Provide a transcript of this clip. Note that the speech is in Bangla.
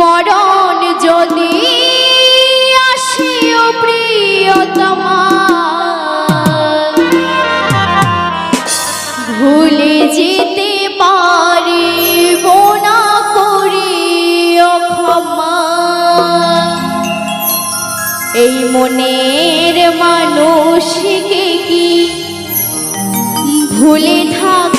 মরণ যদি আসিও ও প্রিয়তমা, ভুলে যেতে পারি না করি ক্ষমা। এই মনের মানুষকে কি ভুলে থাক